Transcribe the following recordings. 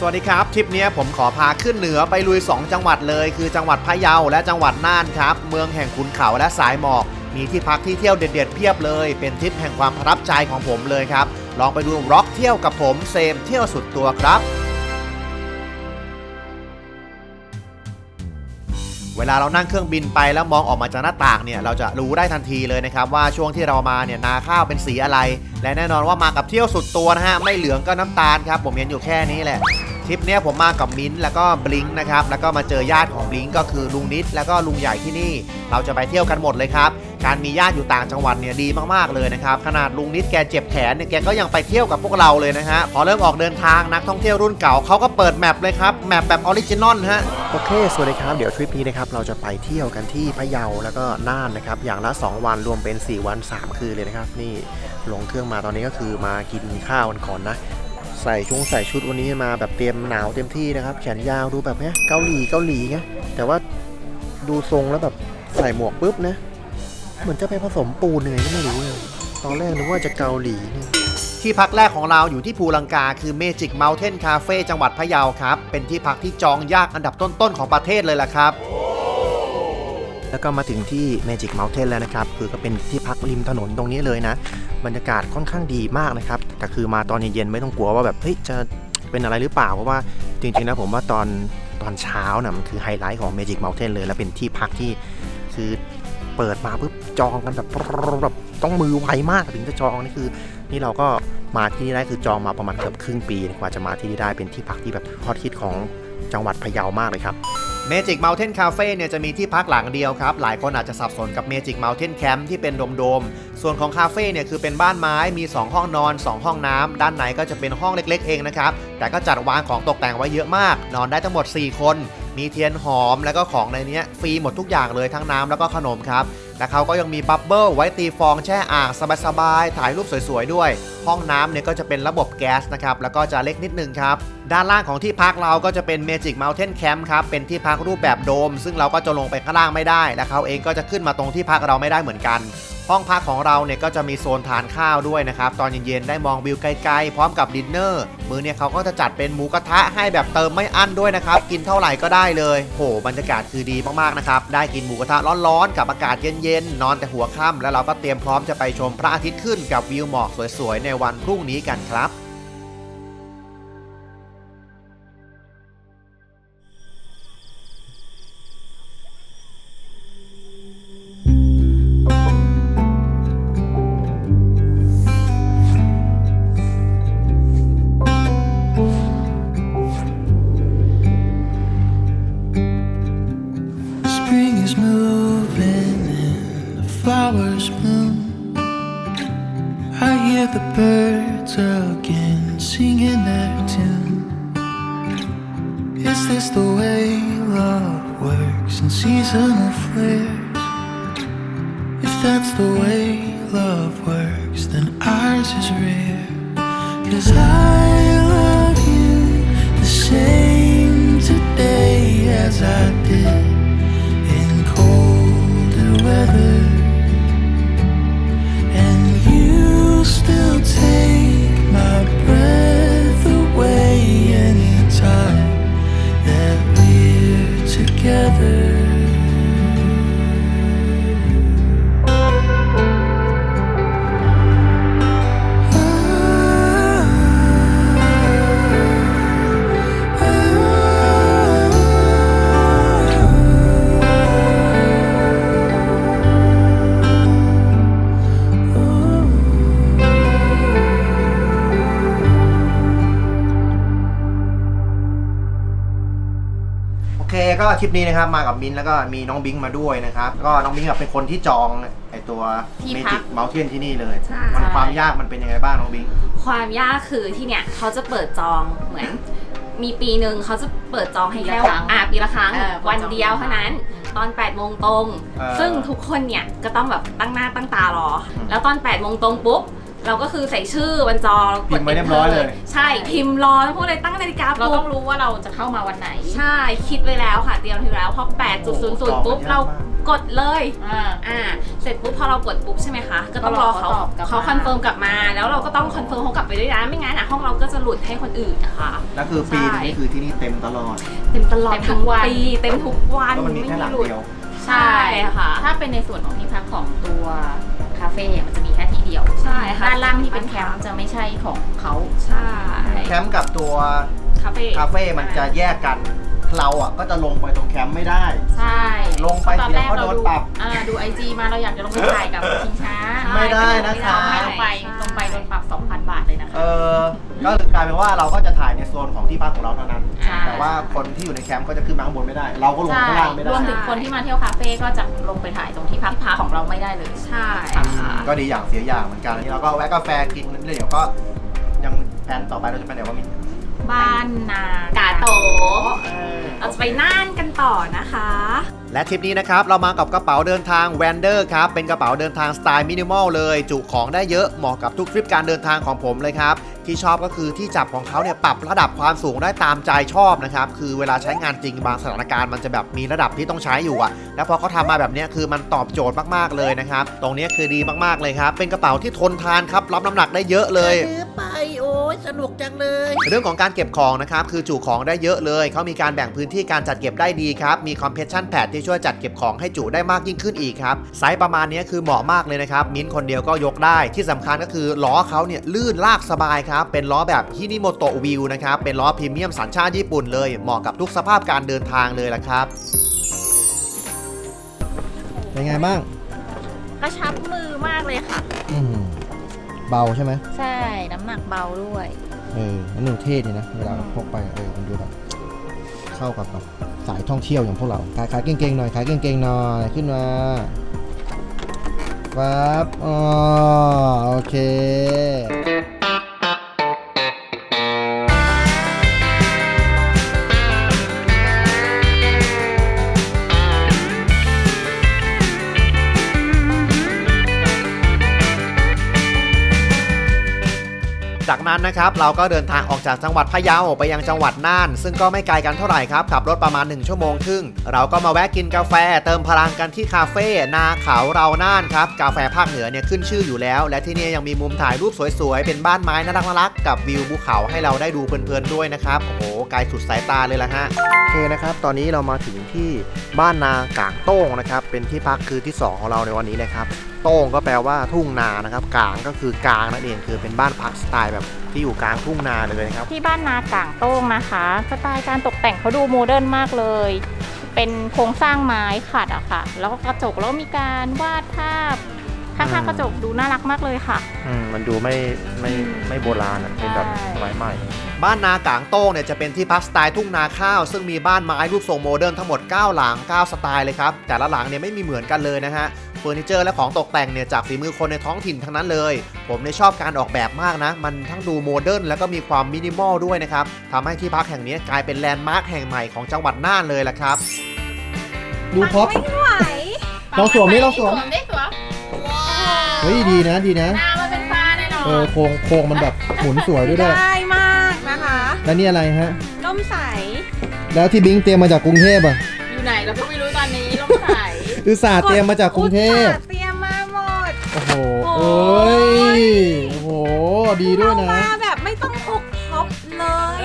สวัสดีครับทริปนี้ผมขอพาขึ้นเหนือไปลุย 2 จังหวัดเลย คือจังหวัดพะเยาและจังหวัดน่านครับ เมืองแห่งขุนเขาและสายหมอก มีที่พักที่เที่ยวเด็ดๆเพียบเลย เป็นทริปแห่งความประทับใจของผมเลยครับ ลองไปดูร็อกเที่ยวกับผมเซมเที่ยวสุดตัวครับ เวลาเรานั่งเครื่องบินไปแล้วมองออกมาจากหน้าต่างเนี่ยเราจะรู้ได้ทันทีเลยนะครับว่าช่วงที่เรามาเนี่ยนาข้าวเป็นสีอะไร และแน่นอนว่ามากับเที่ยวสุดตัวนะฮะไม่เหลืองก็น้ำตาลครับผมเห็นอยู่แค่นี้แหละ ทริปเนี้ยผมมากับมิ้นท์แล้วก็บลิงค์นะครับแล้วก็มาเจอญาติของบลิงค์ก็คือลุงนิดแล้วก็ลุงใหญ่ที่นี่ เราจะไปเที่ยวกันหมดเลยครับ การมีญาติอยู่ต่างจังหวัดเนี่ยดีมากๆเลยนะครับขนาดลุงนิดแกเจ็บแขนเนี่ยแกก็ยังไปเที่ยวกับพวกเราเลยนะฮะพอเริ่มออกเดินทางนักท่องเที่ยวรุ่นเก่าเขาก็เปิดแมปเลยครับแมปแบบออริจินอลฮะ โอเค สวัสดีครับ เดี๋ยวทริปนี้นะครับเราจะไปเที่ยวกันที่พะเยาแล้วก็น่านนะครับ อย่างละ 2 วันรวมเป็น 4 วัน 3 คืนเลยนะครับ นี่ลงเครื่องมาตอนนี้ก็คือมากินข้าวกันก่อนนะ ใส่ชุงใส่ชุดวันนี้มาแบบเตรียมหนาวเต็มที่นะครับ แขนยาวดูแบบเนี้ยเกาหลีเกาหลีไงแต่ว่าดูทรงแล้วแบบใส่หมวกปุ๊บนะ เหมือนจะไปผสมปูนยังไงก็ไม่รู้เลยตอนแรกนึกว่าจะเกาหลีเนี่ยที่พักแรกของเราอยู่ที่ภูลังกาคือ Magic Mountain Cafe จังหวัดพะเยาครับ เป็นที่พักที่จองยากอันดับต้นๆของประเทศเลยล่ะครับ แล้วก็มาถึงที่ Magic Mountain แล้วนะครับ คือก็เป็นที่พักริมถนนตรงนี้เลยนะ บรรยากาศค่อนข้างดีมากนะครับแต่คือมาตอนเย็นๆไม่ต้องกลัวว่าแบบเฮ้ยจะเป็นอะไรหรือเปล่า เพราะว่าจริงๆนะผมว่าตอนตอนเช้านะมันคือไฮไลท์ของ Magic Mountain เลย แล้วเป็นที่พักที่คือเปิดมาปุ๊บจองกันแบบแบบต้องมือไวมากถึงจะจองนี่คือ นี่เราก็มาที่นี่ได้คือจองมาประมาณเกือบครึ่งปีกว่าจะมาที่นี่ได้เป็นที่พักที่แบบฮอตฮิตของจังหวัดพะเยามากเลยครับ Magic Mountain Cafe เนี่ยจะมีที่พักหลังเดียวครับ หลายคนอาจจะสับสนกับ Magic Mountain Camp ที่เป็นโดมๆ ส่วนของคาเฟ่เนี่ยคือเป็นบ้านไม้มี 2 ห้องนอน 2 ห้องน้ำด้านในก็จะเป็นห้องเล็กๆ เองนะครับ แต่ก็จัดวางของตกแต่งไว้เยอะมาก นอนได้ทั้งหมด 4 คน มีเทียนหอมแล้วก็ของในนี้ฟรีหมดทุกอย่างเลยทั้งน้ำแล้วก็ขนมครับและเขาก็ยังมีบับเบิลไว้ตีฟองแช่อ่างสบายๆถ่ายรูปสวยๆด้วย ห้องน้ำเนี่ยก็จะเป็นระบบแก๊สนะครับแล้วก็จะเล็กนิดนึงครับ ด้านล่างของที่พักเราก็จะเป็น Magic Mountain Camp ครับ เป็นที่พักรูปแบบโดม ซึ่งเราก็จะลงไปข้างล่างไม่ได้ และเขาเองก็จะขึ้นมาตรงที่พักเราไม่ได้เหมือนกัน ห้องพักของเราเนี่ยก็จะมีโซนทานข้าวด้วยนะครับ ตอนเย็นๆได้มองวิวไกลๆ พร้อมกับดินเนอร์ มื้อเนี่ยเขาก็จะจัดเป็นหมูกระทะให้แบบเติมไม่อั้นด้วยนะครับ กินเท่าไหร่ก็ได้เลย โห บรรยากาศคือดีมากๆนะครับ ได้กินหมูกระทะร้อนๆ กับอากาศเย็นๆ นอนแต่หัวค่ำแล้วเราก็เตรียมพร้อมจะไปชมพระอาทิตย์ขึ้นกับวิวหมอกสวยๆ ในวันพรุ่งนี้กันครับ that's the way love works, then ours is rare. Cause I love you the same today as I did โอเคก็ทริปนี้นะครับมากับมิ้นท์แล้วก็มีน้องบิงมาด้วยนะครับก็น้องบิงอะเป็นคนที่จองไอตัวที่เมพัจิกกเมลเทนที่นี่เลยใช่ มันความยากมันเป็นยังไงบ้างน้องบิง ความยากคือที่เนี่ยเขาจะเปิดจองเหมือน มีปีหนึ่งเขาจะเปิดจองให้แค่ปีละครั้งอ่าปีละครั้งเออเปิดจองวันเดียวเท่านั้น ตอน8ปดโมงตรง เออซึ่งทุกคนเนี่ยก็ต้องแบบตั้งหน้าตั้งตารอ อืม แล้วตอน8ปดโมงตรงปุ๊บ เราก็คือใส่ชื่อบนจอแล้วกพิดมพ์ไว้เรียบร้อยเลย ใช่พิมพ์รอแล้วพวกเลยตั้งนาฬิกาปเราลุต้อกงรู้ว่าเราจะเข้ามาวันไหนใช่คิดไว้แล้วค่ะเตรียมทีแล้วพอ8.00ปุ๊บเรากดเลย อ่า อ่าเสร็จปุ๊บพอเรากดปุ๊บใช่ไหมคะ ก็ต้องรอเขาก็รอเขาตอบกลับมา เขาคอนเฟิร์มกลับมา แล้วเราก็ต้องคอนเฟิร์มเขากลับไปด้วยนะไม่งั้นอะห้องเราก็จะหลุดให้คนอื่นนะคะ แล้วคือปีนึงนี่คือที่นี่เต็มตลอดเต็มตลอดเต็มทุกวันปีเต็มทุกวันก็มันมีแค่หลังหลุดเดียว ใช่ค่ะ ถ้าเป็นในส่วนของที่พักของตัวคาเฟ่มันจะมีแค่ที่ เดียวใช่ค่ะด้านล่างที่เป็นแคมป์จะไม่ใช่ของเขาใช่แคมป์กับตัวคาเฟ่คาเฟ่มันจะแยกกันเราอะก็จะลงไปตรงแคมป์ไม่ได้ ใช่ ลงไปตอนเดี๋แรยวกก็เราโดนดูปรับอ่าดูไอจีมาเราอยากจะลงไปถ่ายกับชิงช้า ไม่ได้นะคะไม่ลงไปลงไปโดนปรับ 2,000 บาทเลยนะคะเออ ก็คือกลายเป็นว่าเราก็จะถ่ายในโซนของที่พักของเราเท่านั้น ใช่ แต่ว่าคนที่อยู่ในแคมป์ก็จะขึ้นมาข้างบนไม่ได้ เราก็ลงใช่ข้างล่างไม่รได้วมถึงคนที่มาเที่ยวคาเฟ่ก็จะลงไปถ่ายตรงที่พักพักของเราไม่ได้เลย ใช่อืมค่ะ ก็ดีอย่างเสียอย่างเหมือนกันอันนี้เราก็แวะกาแฟกินเรื่อยๆเดี๋ยวก็ยังแผนต่อไปเราจะไปไหนวะมิน บ้านนากาโตเออเราจะไปน่านกันต่อนะคะ และทริปนี้นะครับ เรามากับกระเป๋าเดินทางแวนเดอร์ครับ เป็นกระเป๋าเดินทางสไตล์มินิมอลเลย จุของได้เยอะเหมาะกับทุกทริปการเดินทางของผมเลยครับ ที่ชอบก็คือที่จับของเขาเนี่ยปรับระดับความสูงได้ตามใจชอบนะครับ คือเวลาใช้งานจริงบางสถานการณ์มันจะแบบมีระดับที่ต้องใช้อยู่อะแล้วพอเขาทำมาแบบเนี้ยคือมันตอบโจทย์มากๆเลยนะครับ ตรงเนี้ยคือดีมากๆเลยครับ เป็นกระเป๋าที่ทนทานครับรับน้ำหนักได้เยอะเลย ซื้อไปโอ้ ยสนุกจังเลย เรื่องของการเก็บของนะครับคือจุของได้เยอะเลย เขามีการแบ่งพื้นที่การจัดเก็บได้ดีครับ มี compression pad ที่ช่วยจัดเก็บของให้จุได้มากยิ่งขึ้นอีกครับ ไซส์ประมาณนี้คือเหมาะมากเลยนะครับ มิ้นท์คนเดียวก็ยกได้ ที่สำคัญก็คือล้อเขาเนี่ยลื่นลากสบายครับ เป็นล้อแบบฮินิโมโตะวิวนะครับ เป็นล้อพรีเมียมสัญชาติญี่ปุ่นเลย เหมาะกับทุกสภาพการเดินทางเลยละครับ เป็นไงบ้าง กระชับมือมากเลยค่ะ เบาใช่ไหมใช่น้ำหนักเบาด้วย เออนั่นหนึ่งเท่ดีนะ เวลาพกไปเออมันดูแบบเข้ากับแบบสายท่องเที่ยวอย่างพวกเราขายขายเก่งๆหน่อยขายเก่งๆหน่อยขึ้นมาปั๊บอ๋อโอเค นั้นนะครับเราก็เดินทางออกจากจังหวัดพะเยาไปยังจังหวัดน่าน ซึ่งก็ไม่ไกลกันเท่าไหร่ครับขับรถประมาณ 1 ชั่วโมงครึ่ง เราก็มาแวะกินกาแฟ เติมพลังกันที่คาเฟ่นาเขาเราน่านครับกาแฟภาคเหนือเนี่ยขึ้นชื่ออยู่แล้ว และที่นี่ยังมีมุมถ่ายรูปสวยๆเป็นบ้านไม้น่ารักน่ารักกับวิวภูเขาให้เราได้ดูเพลินๆด้วยนะครับโอ้โหไกลสุดสายตาเลยละฮะโอเคนะครับตอนนี้เรามาถึงที่บ้านนากางโต้งนะครับเป็นที่พักคือที่สองของเราในวันนี้นะครับ โต้งก็แปลว่าทุ่งนานะครับกางก็คือกลางนั่นเองคือเป็นบ้านพักสไตล์แบบที่อยู่กลางทุ่งนาเลยนะครับที่บ้านนากางโต้งนะคะ สไตล์การตกแต่งเขาดูโมเดิร์นมากเลย เป็นโครงสร้างไม้ขัดอะค่ะ แล้วก็กระจกแล้วก็มีการวาดภาพข้างๆกระจกดูน่ารักมากเลยค่ะอืมมันดูไม่ไม่ไม่โบราณอะเป็นแบบใช่สมัยใหม่ บ้านนากางโต้งเนี่ยจะเป็นที่พักสไตล์ทุ่งนาข้าว ซึ่งมีบ้านไม้รูปทรงโมเดิร์นทั้งหมด 9 หลัง 9 สไตล์เลยครับ แต่ละหลังเนี่ยไม่มีเหมือนกันเลยนะฮะเฟอร์นิเจอร์และของตกแต่งเนี่ยจากฝีมือคนในท้องถิ่นทั้งนั้นเลย ผมเนี่ยชอบการออกแบบมากนะ มันทั้งดูโมเดิร์นแล้วก็มีความมินิมอลด้วยนะครับทำให้ที่พักแห่งนี้กลายเป็นแลนด์มาร์คแห่งใหม่ของจังหวัดน่านเลยละครับ ดูพ็อปไม่ไหวลองสวมดิลองสวม ได้สวมเฮ้ยดีนะดีนะ หน้ามันเป็นฟ้าแน่นอนเออโครงโครงมันแบบหมุนสวยด้วยด้วยได้มากนะคะ แล้วนี่อะไรฮะ ร่มใส แล้วที่บิงเตรียมมาจากกรุงเทพอะ อยู่ไหนเราก็ไม่รู้ตอนนี้ล่มใส อุตส่าห์เตรียมมาจากกรุงเทพเตรียมมาหมด โอ้โหโอ้เอ้ย ยโอ้โห ดีด้วยนะมาแบบไม่ต้องพกท็อปเลย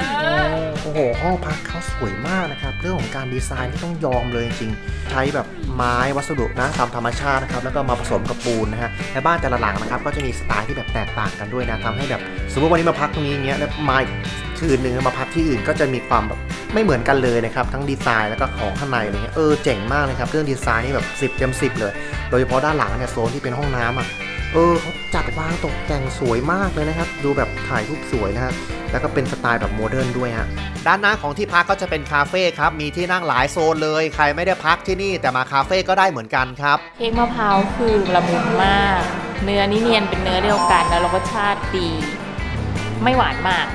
โอ้โห ห้องพักเขาสวยมากนะครับ เรื่องของการดีไซน์ที่ต้องยอมเลยจริงๆใช้แบบไม้วัสดุนะตามธรรมชาตินะครับ แล้วก็มาผสมกับปูนนะฮะและบ้านแต่ละหลังนะครับ ก็จะมีสไตล์ที่แบบแตกต่างกันด้วยนะทำให้แบบ สมมติวันนี้มาพักตรงนี้อย่างเงี้ยแล้วมาอีก คืนหนึ่งมาพักที่อื่นก็จะมีความแบบไม่เหมือนกันเลยนะครับ ทั้งดีไซน์แล้วก็ของข้างในอะไรเงี้ยเออเจ๋งมากเลยครับ เรื่องดีไซน์นี่แบบ 10เต็ม10 เลย โดยเฉพาะด้านหลังเนี่ยโซนที่เป็นห้องน้ำอะเออเขาจัดวางตกแต่งสวยมากเลยนะครับ ดูแบบถ่ายรูปสวยนะฮะแล้วก็เป็นสไตล์แบบโมเดิร์นด้วยฮะด้านหน้าของที่พักก็จะเป็นคาเฟ่ครับ มีที่นั่งหลายโซนเลย ใครไม่ได้พักที่นี่แต่มาคาเฟ่ก็ได้เหมือนกันครับ เค้กมะพร้าวคือละมุนมาก เนื้อนี่เนียนเป็นเนื้อเดียวกันแล้วรสชาติดี ไม่หวานมาก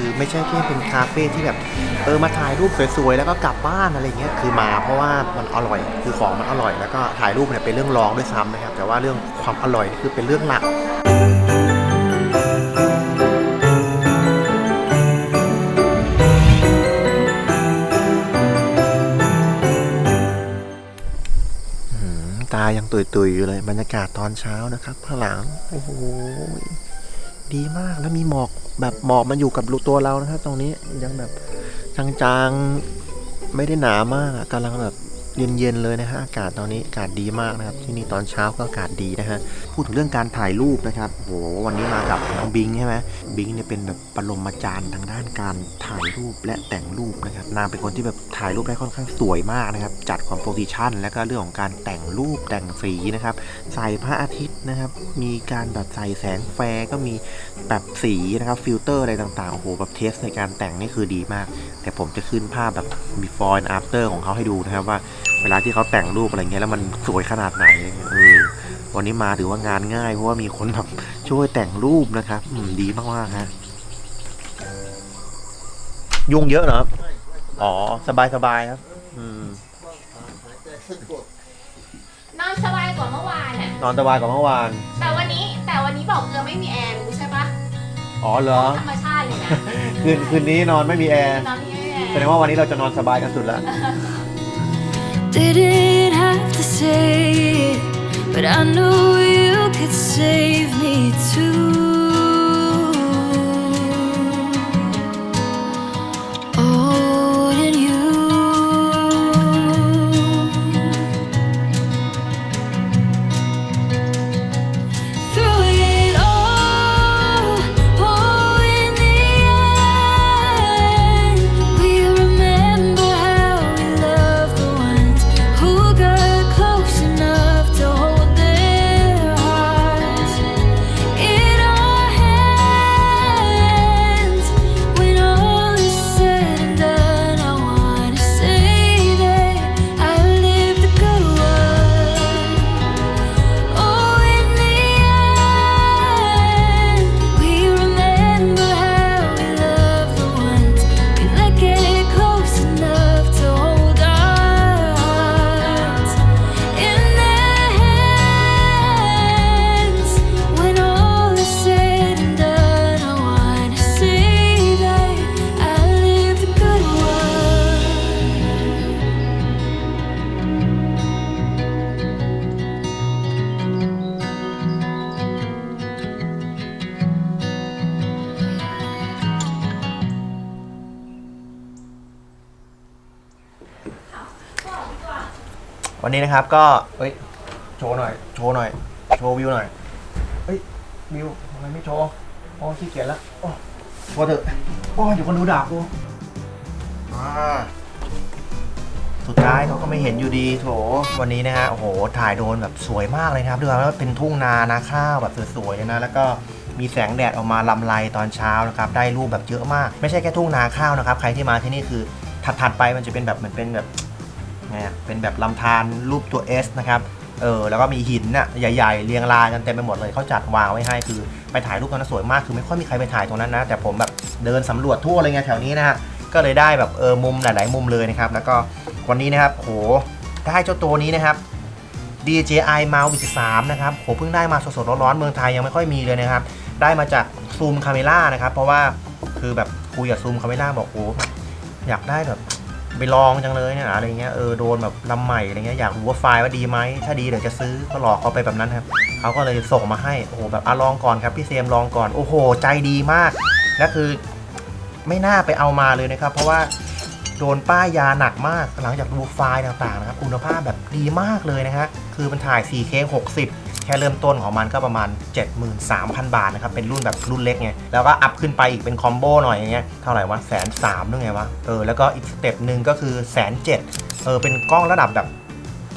คือไม่ใช่แค่เป็นคาเฟ่ที่แบบเออมาถ่ายรูปสวยๆแล้วก็กลับบ้านอะไรเงี้ยคือมาเพราะว่ามันอร่อยคือของมันอร่อย แล้วก็ถ่ายรูปเนี่ยเป็นเรื่องรองด้วยซ้ำนะครับ แต่ว่าเรื่องความอร่อยนี่คือเป็นเรื่องหลักอืมตายังตุยๆอยู่เลยบรรยากาศตอนเช้านะครับข้างหลังโอ้โห ดีมากแล้วมีหมอกแบบหมอกมันอยู่กับตัวเรานะครับ ตรงนี้ยังแบบจางๆ ไม่ได้หนามากอะกำลังแบบ เย็นๆเลยนะฮะอากาศตอนนี้อากาศดีมากนะครับ ที่นี่ตอนเช้าก็อากาศดีนะฮะพูดถึงเรื่องการถ่ายรูปนะครับโหวันนี้มากับน้องบิงใช่ไหมบิงเนี่ยเป็นแบบปรมาจารย์ทางด้านการถ่ายรูปและแต่งรูปนะครับนางเป็นคนที่แบบถ่ายรูปได้ค่อนข้างสวยมากนะครับจัดคอมโพสิชันและก็เรื่องของการแต่งรูปแต่งสีนะครับใส่พระอาทิตย์นะครับมีการแบบใส่แสงแฟร์ก็มีแบบสีนะครับฟิลเตอร์อะไรต่างๆโอ้โหแบบเทสในการแต่งนี่คือดีมาก แต่ผมจะขึ้นภาพแบบ before and after ของเขาให้ดูนะครับว่า เวลาที่เขาแต่งรูปอะไรเงี้ยแล้วมันสวยขนาดไหนเออวันนี้มาถือว่างานง่ายเพราะว่ามีคนแบบช่วยแต่งรูปนะครับ อืมดีมากๆฮะยุ่งเยอะเหรอครับอ๋อ สบายสบายๆครับ อืม นอนสบายกว่าเมื่อวานอะนอนสบายกว่าเมื่อวาน แต่วันนี้แต่วันนี้บอกเกลือไม่มีแอร์รู้ใช่ปะอ๋อเหรอ ธรรมชาติเลยนะคืนคืนนี้นอนไม่มีแอร์ นอนที่ไม่มีแอร์แสดงว่าวันนี้เราจะนอนสบายกันสุดแล้ว Didn't have to say it, but I knew you could save me too. นนี้นะครับ ก็เฮ้ยโชว์หน่อย โชว์หน่อย โชว์วิวหน่อยเฮ้ยวิวทำไมไม่โชว์โอ้ขี้เกียจแล้วโอ้โชว์เถอะโอ้เดี๋ยวคนดูด่ากูอ่าสุดท้ายเขาก็ไม่เห็นอยู่ดีโถวันนี้นะฮะโอ้โหถ่ายโดรนแบบสวยมากเลยนะครับดูว่าเป็นทุ่งนานาข้าวแบบสวยๆเลยนะแล้วก็มีแสงแดดออกมาลำไรตอนเช้านะครับได้รูปแบบเยอะมาก ไม่ใช่แค่ทุ่งนาข้าวนะครับ ใครที่มาที่นี่คือถัดๆไปมันจะเป็นแบบเหมือนเป็นแบบ ไงอะเป็นแบบลำธารรูปตัว S นะครับเออแล้วก็มีหินน่ะใหญ่ๆเรียงรายกันเต็มไปหมดเลยเขาจัดวางไว้ให้คือไปถ่ายรูปตรงนั้นสวยมากคือไม่ค่อยมีใครไปถ่ายตรงนั้นนะ แต่ผมแบบเดินสำรวจทั่วเลยไงแถวนี้นะฮะก็เลยได้แบบเออมุมหลาย ๆ มุมเลยนะครับแล้วก็วันนี้นะครับโหได้เจ้าตัวนี้นะครับ DJI Mavic 3นะครับโหเพิ่งได้มาสดๆร้อนๆเมืองไทยยังไม่ค่อยมีเลยนะครับ ได้มาจากซูมคาเมล่านะครับ เพราะว่าคือแบบคุยกับซูมคาเมล่าบอกโอ้อยากได้แบบ ไปลองจังเลยเนี่ยอะไรเงี้ยเออโดนแบบลำใหม่อะไรเงี้ยอยากรู้ว่าไฟล์ว่าดีไหมถ้าดีเดี๋ยวจะซื้อก็หลอกเขาไปแบบนั้นครับเขาก็เลยส่งมาให้โอ้โหแบบอะลองก่อนครับพี่เซมลองก่อนโอ้โห ใจดีมากและคือไม่น่าไปเอามาเลยนะครับ เพราะว่าโดนป้ายยาหนักมากหลังจากดูไฟล์ต่างๆนะครับคุณภาพแบบดีมากเลยนะฮะคือมันถ่าย 4K 60 ค่เริ่มต้นของมันก็ประมาณ 73,000 บาทนะครับ เป็นรุ่นแบบรุ่นเล็กไง แล้วก็อัพขึ้นไปอีกเป็นคอมโบหน่อยอย่างเงี้ย เท่าไหร่วะแสนสามด้วยไงวะ เออ แล้วก็อีกสเต็ปหนึ่งก็คือแสนเจ็ดเออ เป็นกล้องระดับแบบ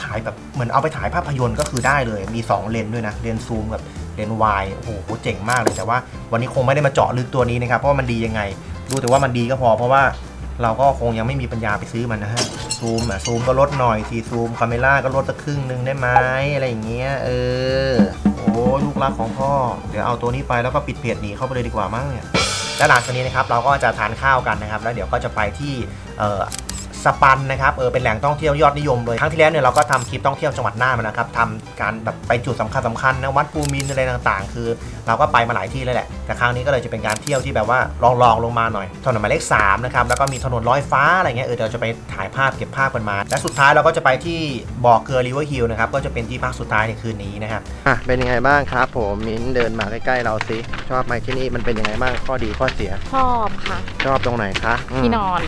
ถ่ายแบบเหมือนเอาไปถ่ายภาพยนตร์ก็คือได้เลย มี 2 เลนด้วยนะ เลนซูมกับเลนวายโอ้โห เจ๋งมากเลย แต่ว่าวันนี้คงไม่ได้มาเจาะลึกตัวนี้นะครับ เพราะว่ามันดียังไง รู้แต่ว่ามันดีก็พอ เพราะว่า เราก็คงยังไม่มีปัญญาไปซื้อมันนะฮะ ซูมอะซูมก็ลดหน่อยสีซูมคาเมล่าก็ลดสักครึ่งหนึ่งได้ไหมอะไรอย่างเงี้ย เออ โอ้ลูกรักของพ่อ เดี๋ยวเอาตัวนี้ไปแล้วก็ปิดเพจหนีเข้าไปเลยดีกว่ามั้งเนี่ย และหลังจากนี้นะครับเราก็จะทานข้าวกันนะครับ แล้วเดี๋ยวก็จะไปที่เออ สปันนะครับเออเป็นแหล่งท่องเที่ยวยอดนิยมเลยครั้งที่แล้วเนี่ยเราก็ทำคลิปท่องเที่ยวจังหวัดน่านมานะครับทำการแบบไปจุดสำคัญสำคัญนะวัดภูมินทร์อะไรต่างๆ คือ เราก็ไปมาหลายที่เลยแหละแต่ครั้งนี้ก็เลยจะเป็นการเที่ยวที่แบบว่าลองลองๆลงมาหน่อยถนนหมายเลข3นะครับแล้วก็มีถนนลอยฟ้าอะไรเงี้ยเออเดี๋ยวจะไปถ่ายภาพเก็บภาพกันมา และสุดท้ายเราก็จะไปที่บ่อเกลือริเวอร์ฮิลนะครับก็จะเป็นที่พักสุดท้ายในคืนนี้นะครับอะเป็นยังไงบ้างครับ ผมมิ้นเดินมาใกล้ๆเราสิชอบไหมที่นี่มันเป็นยังไงบ้างข้อดีข้อเสียชอบค่ะ ชอบตรงไหนคะอืมที่นอน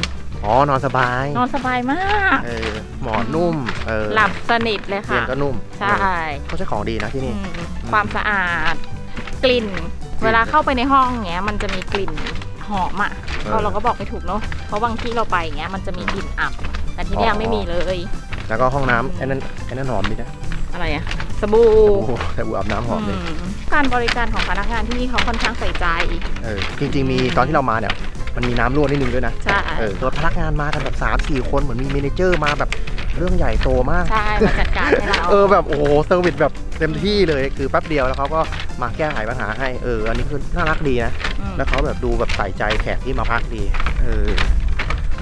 อ๋อนอนสบายนอนสบายมาก เออหมอนนุ่มเออหลับสนิทเลยเตียค่ะ งก็นุ่มใช่เออเขาใช้ของดีนะที่อืนี่ มความสะอาด กลิ่น เวลาเข้าไปในห้องเงี้ย มันจะมีกลิ่นหอมอะเออเราเราก็บอกไม่ถูกเนาะเพราะบางที่เราไปเงี้ยมันจะมีกลิ่นอับ แต่ที่เนี่ยอ๋อ ไม่มีเลย แล้วก็ห้องน้ำไอ้นั่นไอ้นั่นหอมดีนะอะไรอะ สบู่โอ้โหแต่อูอาบน้ำหอมเลย อืมการบริการของพนักงานที่นี่เขาค่อนข้างใส่ใจ เออ จริง ๆ มีตอนที่เรามาเนี่ย มันมีน้ำรั่วนิดนึงด้วยนะ ใช่ เออตัวพนักงานมากันแบบสามสี่คนเหมือนมีเมเนเจอร์มาแบบเรื่องใหญ่โตมาก ใช่มาจัดการให้เรา เออแบบโอ้โหเซอร์วิสแบบเต็มที่เลยคือแป๊บเดียวแล้วเขาก็มาแก้ไขปัญหาให้เอออันนี้คือน่ารักดีนะ อืม แล้วเขาแบบดูแบบใส่ใจแขกที่มาพักดี เออ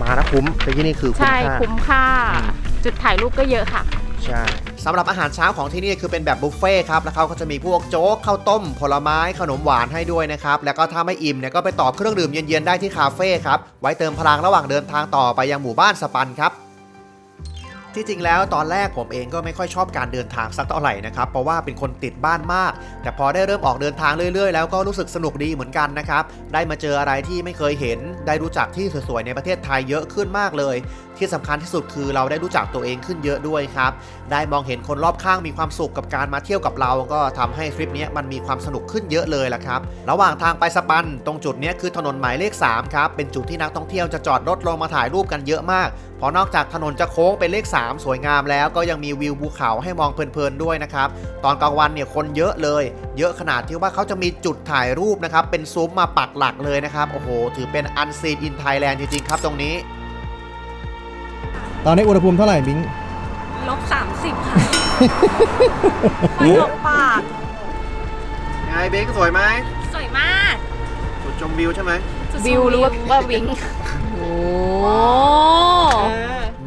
มาแล้วคุ้มแต่ที่นี่คือคุ้มใช่ค่า คุ้มค่า อืม จุดถ่ายรูปก็เยอะค่ะ ใช่ สำหรับอาหารเช้าของที่นี่คือเป็นแบบบุฟเฟ่ต์ครับแล้วเขาก็จะมีพวกโจ๊กข้าวต้ม ผลไม้ขนมหวานให้ด้วยนะครับแล้วก็ถ้าไม่อิ่มเนี่ยก็ไปต่อเครื่องดื่มเย็นๆได้ที่คาเฟ่ครับไว้เติมพลังระหว่างเดินทางต่อไปยังหมู่บ้านสปันครับ ที่จริงแล้วตอนแรกผมเองก็ไม่ค่อยชอบการเดินทางสักเท่าไหร่นะครับ เพราะว่าเป็นคนติดบ้านมาก แต่พอได้เริ่มออกเดินทางเรื่อยๆ แล้วก็รู้สึกสนุกดีเหมือนกันนะครับ ได้มาเจออะไรที่ไม่เคยเห็น ได้รู้จักที่สวยๆในประเทศไทยเยอะขึ้นมากเลย ที่สำคัญที่สุดคือเราได้รู้จักตัวเองขึ้นเยอะด้วยครับ ได้มองเห็นคนรอบข้างมีความสุขกับการมาเที่ยวกับเรา ก็ทำให้ทริปนี้มันมีความสนุกขึ้นเยอะเลยละครับ ระหว่างทางไปสปัน ตรงจุดนี้คือถนนหมายเลข3ครับ เป็นจุดที่นักท่องเที่ยวจะจอดรถลงมาถ่ายรูปกันเยอะมาก เพราะนอกจากถนนจะโค้งเป็นเลข3สวยงามแล้วก็ยังมีวิวภูเขาให้มองเพลินๆด้วยนะครับ ตอนกลางวันเนี่ยคนเยอะเลย เยอะขนาดที่ว่าเขาจะมีจุดถ่ายรูปนะครับ เป็นซุ้มมาปักหลักเลยนะครับ โอ้โห ถือเป็นอันซีนอินไทยแลนด์จริงๆครับตรงนี้ ตอนนี้อุณหภูมิเท่าไหร่บิงลบสามสิบค่ะไฟลบปาก ไงเบงสวยไหมสวยมากจุดชมวิวใช่ไหมวิวหรือว่าว่าวิงโอ้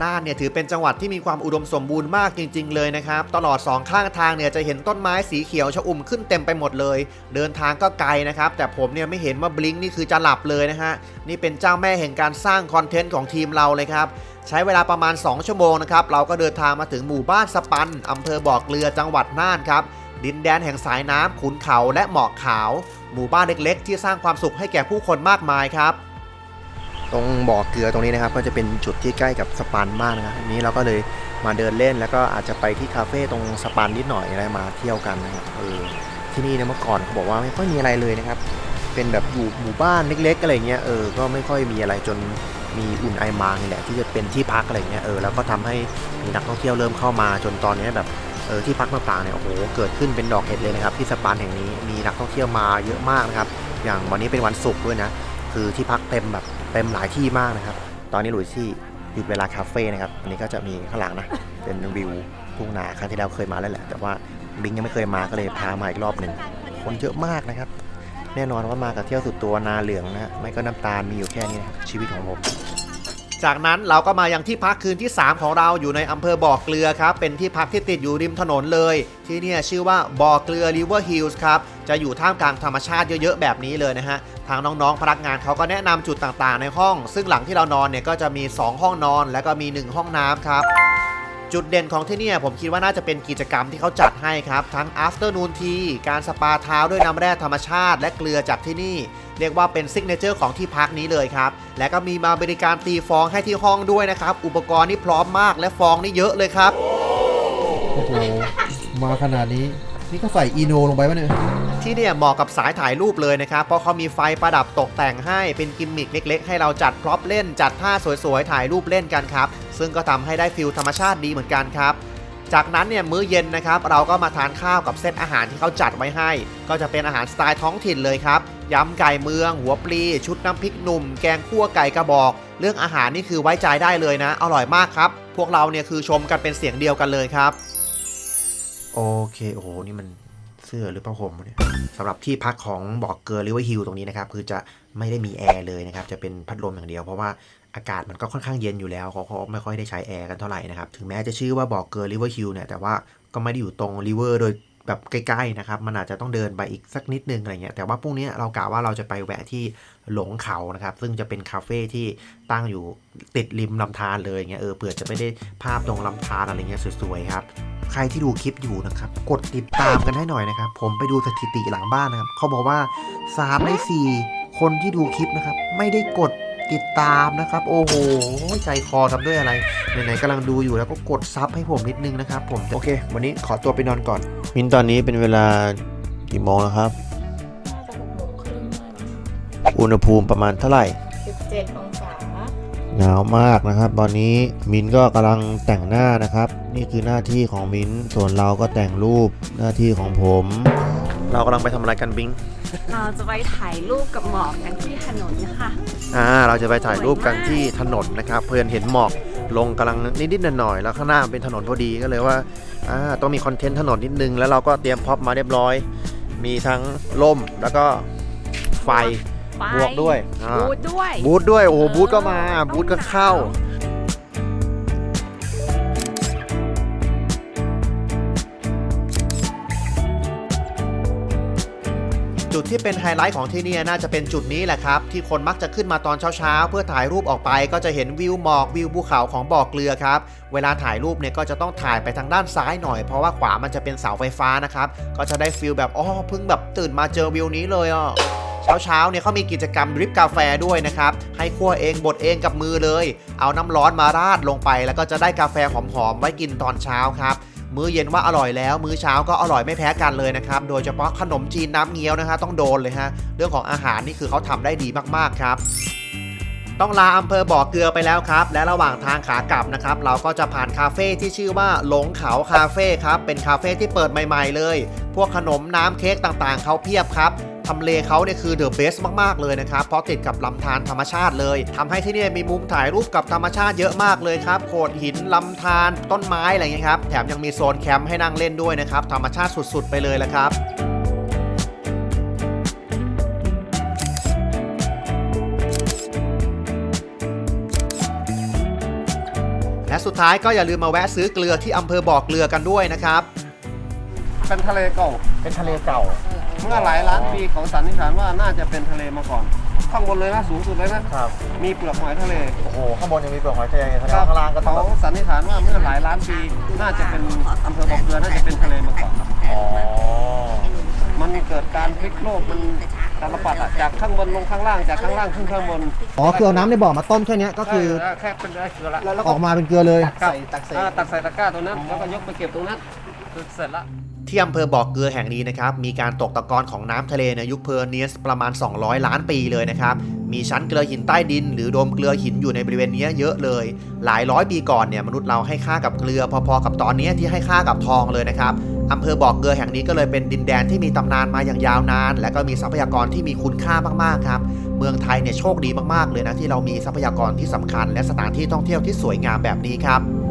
น่านเนี่ยถือเป็นจังหวัดที่มีความอุดมสมบูรณ์มากจริง ๆ เลยนะครับ ตลอดสองข้างทางเนี่ยจะเห็นต้นไม้สีเขียวชอุ่มขึ้นเต็มไปหมดเลย เดินทางก็ไกลนะครับ แต่ผมเนี่ยไม่เห็นว่าบลิงนี่คือจะหลับเลยนะฮะ นี่เป็นเจ้าแม่แห่งการสร้างคอนเทนต์ของทีมเราเลยครับใช้เวลาประมาณ 2 ชั่วโมงนะครับ เราก็เดินทางมาถึงหมู่บ้านสปันอำเภอบ่อเกลือจังหวัดน่านครับ ดินแดนแห่งสายน้ำขุนเขาและหมอกขาว หมู่บ้านเล็กๆ ที่สร้างความสุขให้แก่ผู้คนมากมายครับ ตรงบ่อเกลือตรงนี้นะครับ ก็จะเป็นจุดที่ใกล้กับสปันมากนะครับนี้เราก็เลยมาเดินเล่น แล้วก็อาจจะไปที่คาเฟ่ตรงสปันนิดหน่อยอะไรมาเที่ยวกันนะครับเออที่นี่เนี่ยเมื่อก่อนเขาบอกว่าไม่ค่อยมีอะไรเลยนะครับ เป็นแบบอยู่หมู่บ้านเล็กๆอะไรเงี้ยเออก็ไม่ค่อยมีอะไรจนมีอุ่นไอมางนี่แหละที่จะเป็นที่พักอะไรเงี้ยเออแล้วก็ทำให้มีนักท่องเที่ยวเริ่มเข้ามาจนตอนนี้แบบเออที่พักต่างๆเนี่ยโอ้โหเกิดขึ้นเป็นดอกเห็ดเลยนะครับ ที่สปันแห่งนี้มีนักท่องเที่ยวมาเยอะมากนะครับ อย่างวันนี้เป็นวันศุกร์ด้วยนะคือที่พักเต็มแบบ เต็มหลายที่มากนะครับ ตอนนี้หลุยซี่หยุดเวลาคาเฟ่นะครับ อันนี้ก็จะมีข้างหลังนะ เป็นวิวทุ่งนาครั้งที่แล้วเคยมาแล้วแหละ แต่ว่าบิงยังไม่เคยมาก็เลยพามาอีกรอบหนึ่ง คนเยอะมากนะครับ แน่นอนว่ามากับเที่ยวสุดตัวนาเหลืองนะฮะ ไม่ก็น้ำตาลมีอยู่แค่นี้นะชีวิตของผม จากนั้นเราก็มายังที่พักคืนที่ 3 ของเราอยู่ในอำเภอบ่อเกลือครับ เป็นที่พักที่ติดอยู่ริมถนนเลย ที่นี่ชื่อว่าบ่อเกลือริเวอร์ฮิลส์ครับ จะอยู่ท่ามกลางธรรมชาติเยอะๆ แบบนี้เลยนะฮะ ทางน้องๆ พนักงานเขาก็แนะนำจุดต่างๆ ในห้อง ซึ่งหลังที่เรานอนเนี่ยก็จะมี 2 ห้องนอน แล้วก็มี 1 ห้องน้ำครับ จุดเด่นของที่นี่ผมคิดว่าน่าจะเป็นกิจกรรมที่เขาจัดให้ครับ ทั้ง afternoon tea การสปาเท้าด้วยน้ำแร่ธรรมชาติ และเกลือจากที่นี่ เรียกว่าเป็นซิกเนเจอร์ของที่พักนี้เลยครับ และก็มีมาบริการตีฟองให้ที่ห้องด้วยนะครับ อุปกรณ์นี่พร้อมมากและฟองนี่เยอะเลยครับ โอ้โห มาขนาดนี้ นี่ก็ใส่อีโนลงไปปะเนี่ย ที่เนี่ยเหมาะกับสายถ่ายรูปเลยนะครับ เพราะเขามีไฟประดับตกแต่งให้เป็นกิมมิคเล็ก ๆ ให้เราจัดพร็อพเล่นจัดท่าสวยๆ ถ่ายรูปเล่นกันครับ ซึ่งก็ทำให้ได้ฟิลธรรมชาติดีเหมือนกันครับ จากนั้นเนี่ยมื้อเย็นนะครับ เราก็มาทานข้าวกับเซตอาหารที่เขาจัดไว้ให้ ก็จะเป็นอาหารสไตล์ท้องถิ่นเลยครับยำไก่เมือง หัวปลี ชุดน้ำพริกหนุ่ม แกงคั่วไก่กระบอก เรื่องอาหารนี่คือไว้ใจได้เลยนะ อร่อยมากครับ พวกเราเนี่ยคือชมกันเป็นเสียงเดียวกันเลยครับ โอเค โอ้โห นี่มันเสื้อหรือผ้าห่มเนี่ยสำหรับที่พักของบอกเกอร์ริเวอร์ฮิลตรงนี้นะครับ คือจะไม่ได้มีแอร์เลยนะครับ จะเป็นพัดลมอย่างเดียว เพราะว่าอากาศมันก็ค่อนข้างเย็นอยู่แล้วเขาเขาไม่ค่อยได้ใช้แอร์กันเท่าไหร่นะครับ ถึงแม้จะชื่อว่าบอกเกอร์ริเวอร์ฮิลเนี่ย แต่ว่าก็ไม่ได้อยู่ตรงริเวอร์โดย แบบใกล้ๆนะครับ มันอาจจะต้องเดินไปอีกสักนิดนึงอะไรเงี้ย แต่ว่าพรุ่งนี้เรากะว่าเราจะไปแวะที่หลงเขานะครับ ซึ่งจะเป็นคาเฟ่ที่ตั้งอยู่ติดริมลำธารเลยเงี้ย เออ เผื่อจะไม่ได้ภาพตรงลำธารอะไรเงี้ยสวยๆครับ ใครที่ดูคลิปอยู่นะครับ กดติดตามกันให้หน่อยนะครับ ผมไปดูสถิติหลังบ้านนะครับ เขาบอกว่า3ใน4คนที่ดูคลิปนะครับ ไม่ได้กด ติดตามนะครับ โอ้โหใจคอทำด้วยอะไรไหนๆกำลังดูอยู่แล้วก็กดซับให้ผมนิดนึงนะครับ ผมโอเค วันนี้ขอตัวไปนอนก่อน มินตอนนี้เป็นเวลากี่โมงแล้วครับน่าจะหกโมงครึ่งได้มั้งอุณหภูมิประมาณเท่าไหร่ 17 องศา หนาวมากนะครับ ตอนนี้มินก็กำลังแต่งหน้านะครับ นี่คือหน้าที่ของมินส่วนเราก็แต่งรูปหน้าที่ของผม เรากำลังไปทำอะไรกันบิง เราจะไปถ่ายรูปกับหมอกกันที่ถนนค่ะ อ่าเราจะไปถ่ายรูปกันที่ถนนนะครับ เพื่อนเห็นหมอกลงกำลังนิดๆหน่อยๆแล้วข้างหน้าเป็นถนนพอดีก็เลยว่าอ่าต้องมีคอนเทนต์ถนนนิดนึง แล้วเราก็เตรียมพ็อปมาเรียบร้อย มีทั้งล่มแล้วก็ไฟไปบวกด้วยอ่าบูธด้วย บูธด้วยโอ้โหบูธก็มาบูธก็เข้า จุดที่เป็นไฮไลท์ของที่นี่น่าจะเป็นจุดนี้แหละครับ ที่คนมักจะขึ้นมาตอนเช้าๆ เพื่อถ่ายรูปออกไปก็จะเห็นวิวหมอกวิวภูเขาของบ่อเกลือครับ เวลาถ่ายรูปเนี่ยก็จะต้องถ่ายไปทางด้านซ้ายหน่อย เพราะว่าขวามันจะเป็นเสาไฟฟ้านะครับ ก็จะได้ฟิลแบบอ๋อเพิ่งแบบตื่นมาเจอวิวนี้เลยอะเช้าๆ เนี่ยเขามีกิจกรรมดริปกาแฟด้วยนะครับ ให้คั่วเองบดเองกับมือเลย เอาน้ำร้อนมาราดลงไป แล้วก็จะได้กาแฟหอมๆ ไว้กินตอนเช้าครับ มื้อเย็นว่าอร่อยแล้ว มื้อเช้าก็อร่อยไม่แพ้กันเลยนะครับ โดยเฉพาะขนมจีนน้ำเงี้ยวนะฮะต้องโดนเลยฮะ เรื่องของอาหารนี่คือเขาทำได้ดีมากๆครับต้องลาอำเภอบ่อเกลือไปแล้วครับ และระหว่างทางขากลับนะครับ เราก็จะผ่านคาเฟ่ที่ชื่อว่าหลงเขาคาเฟ่ครับ เป็นคาเฟ่ที่เปิดใหม่ ๆ เลย พวกขนมน้ำเค้กต่างๆ เขาเพียบครับ ทำเลเขาเนี่ยคือเดอะเบสมากๆเลยนะครับ เพราะติดกับลำธารธรรมชาติเลยทำให้ที่นี่มีมุมถ่ายรูปกับธรรมชาติเยอะมากเลยครับ โขดหินลำธารต้นไม้อะไรอย่างเงี้ยครับ แถมยังมีโซนแคมป์ให้นั่งเล่นด้วยนะครับ ธรรมชาติสุดๆ ไปเลยละครับและสุดท้ายก็อย่าลืมมาแวะซื้อเกลือที่อำเภอบ่อเกลือกันด้วยนะครับ เป็นทะเลเก่า เป็นทะเลเก่า เมื่อหลายล้านปีเขาสันนิษฐานว่าน่าจะเป็นทะเลมาก่อน ข้างบนเลยนะสูงสุดเลยนะครับ มีเปลือกหอยทะเลโอ้โหข้างบนยังมีเปลือกหอยทะเลแสดงว่าข้างล่างก็ต้เขาองสันนิษฐานว่าเมื่อหลายล้านปีน่าจะเป็นอำเภอบ่อเกลือน่าจะเป็นทะเลมาก่อนครับอ๋อมันเกิดการพลิกโลกมันตาลปัดอะจากข้างบนลงข้างล่างจากข้างล่างขึ้นข้างบนอ๋อคือเอาน้ำในบ่อมาต้มแค่เนี้ยก็คือใช่แค่เป็นได้เกลือละออกมาเป็นเกลือเลยครับอ่าตักใส่ตะกร้าตรงนั้นแล้วก็ยกไปเก็บตรงนั้นเสร็จละ ที่อำเภอบ่อเกลือแห่งนี้นะครับ มีการตกตะกอนของน้ำทะเลในยุคเพอร์เนียสประมาณ 200 ล้านปีเลยนะครับ มีชั้นเกลือหินใต้ดิน หรือโดมเกลือหินอยู่ในบริเวณนี้เยอะเลย หลายร้อยปีก่อนเนี่ยมนุษย์เราให้ค่ากับเกลือพอๆกับตอนนี้ที่ให้ค่ากับทองเลยนะครับอำเภอบ่อเกลือแห่งนี้ก็เลยเป็นดินแดนที่มีตำนานมาอย่างยาวนาน และก็มีทรัพยากรที่มีคุณค่ามากๆครับ เมืองไทยเนี่ยโชคดีมากๆเลยนะที่เรามีทรัพยากรที่สำคัญ และสถานที่ท่องเที่ยวที่สวยงามแบบนี้ครับ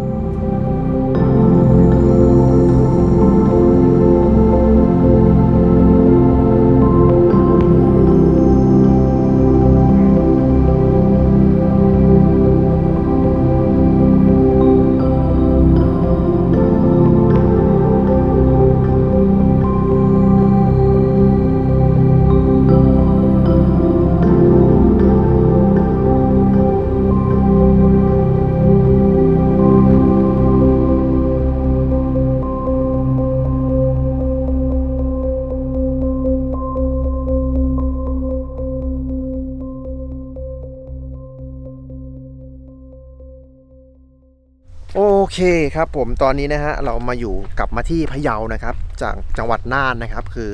เคครับผมตอนนี้นะฮะเรามาอยู่กลับมาที่พะเยานะครับ จากจังหวัดน่านนะครับ คือ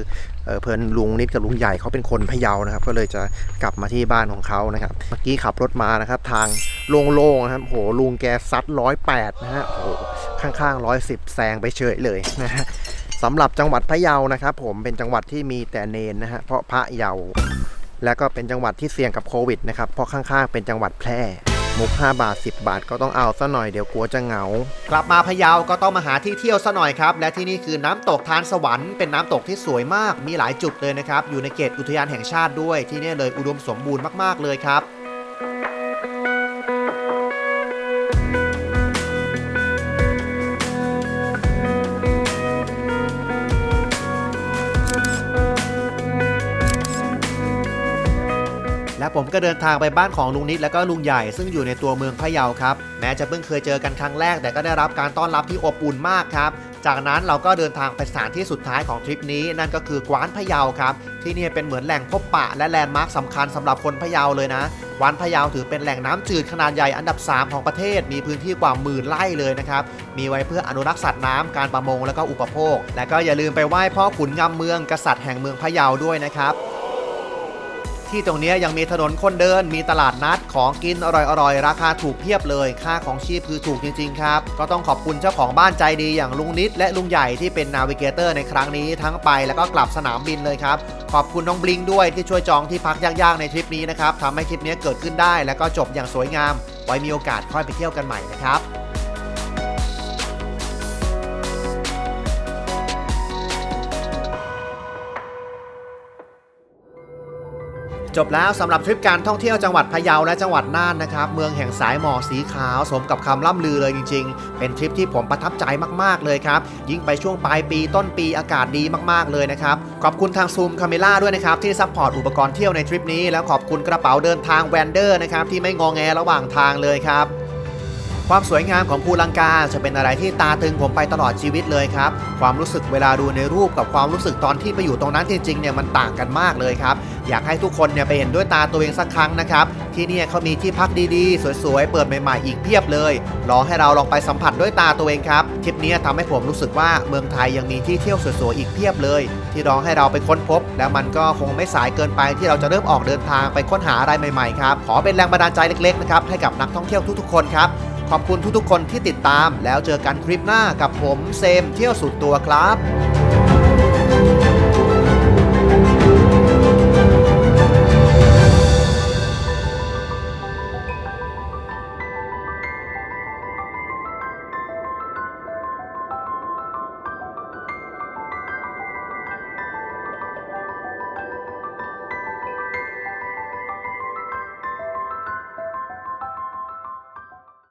เออเพื่อนลุงนิดกับลุงใหญ่เขาเป็นคนพะเยานะครับ ก็เลยจะกลับมาที่บ้านของเขานะครับ เมื่อกี้ขับรถมานะครับ ทางโล่งๆนะครับโหลุงแกซัดร้อยแปดนะฮะโหข้างๆร้อยสิบแซงไปเฉยเลยนะฮะสำหรับจังหวัดพะเยานะครับ ผมเป็นจังหวัดที่มีแต่เนนนะฮะเพราะพระเยา และก็เป็นจังหวัดที่เสี่ยงกับโควิดนะครับเพราะข้างๆเป็นจังหวัดแพร่ มุก 5 บาท 10 บาทก็ต้องเอาซะหน่อยเดี๋ยวกลัวจะเหงา กลับมาพะเยาก็ต้องมาหาที่เที่ยวซะหน่อยครับ และที่นี่คือน้ำตกทานสวรรค์เป็นน้ำตกที่สวยมากมีหลายจุดเลยนะครับ อยู่ในเขตอุทยานแห่งชาติด้วยที่นี่เลยอุดมสมบูรณ์มากๆเลยครับ ผมก็เดินทางไปบ้านของลุงนิดและก็ลุงใหญ่ซึ่งอยู่ในตัวเมืองพะเยาครับ แม้จะเพิ่งเคยเจอกันครั้งแรก แต่ก็ได้รับการต้อนรับที่อบอุ่นมากครับจากนั้นเราก็เดินทางไปสถานที่สุดท้ายของทริปนี้ นั่นก็คือกวานพะเยาครับ ที่นี่เป็นเหมือนแหล่งพบปะและแลนด์มาร์คสำคัญสำหรับคนพะเยาเลยนะกวานพะเยาถือเป็นแหล่งน้ำจืดขนาดใหญ่อันดับ 3 ของประเทศ มีพื้นที่กว่าหมื่นไร่เลยนะครับ มีไว้เพื่ออนุรักษ์สัตว์น้ำการประมงและก็อุปโภค และก็อย่าลืมไปไหว้พ่อขุนงำเมืองกษัตริย์แห่งเมืองพะเยาด้วยนะครับ ที่ตรงนี้ยยังมีถนนคนเดิน มีตลาดนัดของกินอร่อยๆ ราคาถูกเพียบเลย ค่าของชีพคือถูกจริงๆ ครับ ก็ต้องขอบคุณเจ้าของบ้านใจดีอย่างลุงนิด และลุงใหญ่ที่เป็นนาวิเกเตอร์ในครั้งนี้ทั้งไปแล้วก็กลับสนามบินเลยครับ ขอบคุณน้องบลิงด้วยที่ช่วยจองที่พักยากๆในทริปนี้นะครับทำให้ทริปนี้เกิดขึ้นได้ แล้วก็จบอย่างสวยงาม ไว้มีโอกาสค่อยไปเที่ยวกันใหม่นะครับ จบแล้วสำหรับทริปการท่องเที่ยวจังหวัดพะเยาและจังหวัดน่านนะครับ เมืองแห่งสายหมอกสีขาวสมกับคำล่ำลือเลยจริง ๆ เป็นทริปที่ผมประทับใจมากๆเลยครับ ยิ่งไปช่วงปลายปีต้นปีอากาศดีมากๆเลยนะครับ ขอบคุณทางซูมคาเมล่าด้วยนะครับ ที่ซัพพอร์ตอุปกรณ์เที่ยวในทริปนี้ แล้วขอบคุณกระเป๋าเดินทางแวนเดอร์นะครับที่ไม่งอแงระหว่างทางเลยครับ ความสวยงามของภูลังกาจะเป็นอะไรที่ตาตึงผมไปตลอดชีวิตเลยครับ ความรู้สึกเวลาดูในรูปกับความรู้สึกตอนที่ไปอยู่ตรงนั้นจริงๆเนี่ยมันต่างกันมากเลยครับ อยากให้ทุกคนเนี่ยไปเห็นด้วยตาตัวเองสักครั้งนะครับ ที่นี่เขามีที่พักดีๆ สวยๆ เปิดใหม่ๆ อีกเพียบเลยรอให้เราลองไปสัมผัสด้วยตาตัวเองครับทริปนี้ยทำให้ผมรู้สึกว่าเมืองไทยยังมีที่เที่ยวสวยๆอีกเพียบเลย ที่รอให้เราไปค้นพบ แล้วมันก็คงไม่สายเกินไปที่เราจะเริ่มออกเดินทางไปค้นหาอะไรใหม่ๆครับขอเป็นแรงบันดาลใจเล็กๆนะครับให้กับนักท่องเที่ยวทุกๆคนครับ ขอบคุณทุกๆคนที่ติดตามแล้วเจอกันคลิปหน้ากับผมเซมเที่ยวสุดตัวครับ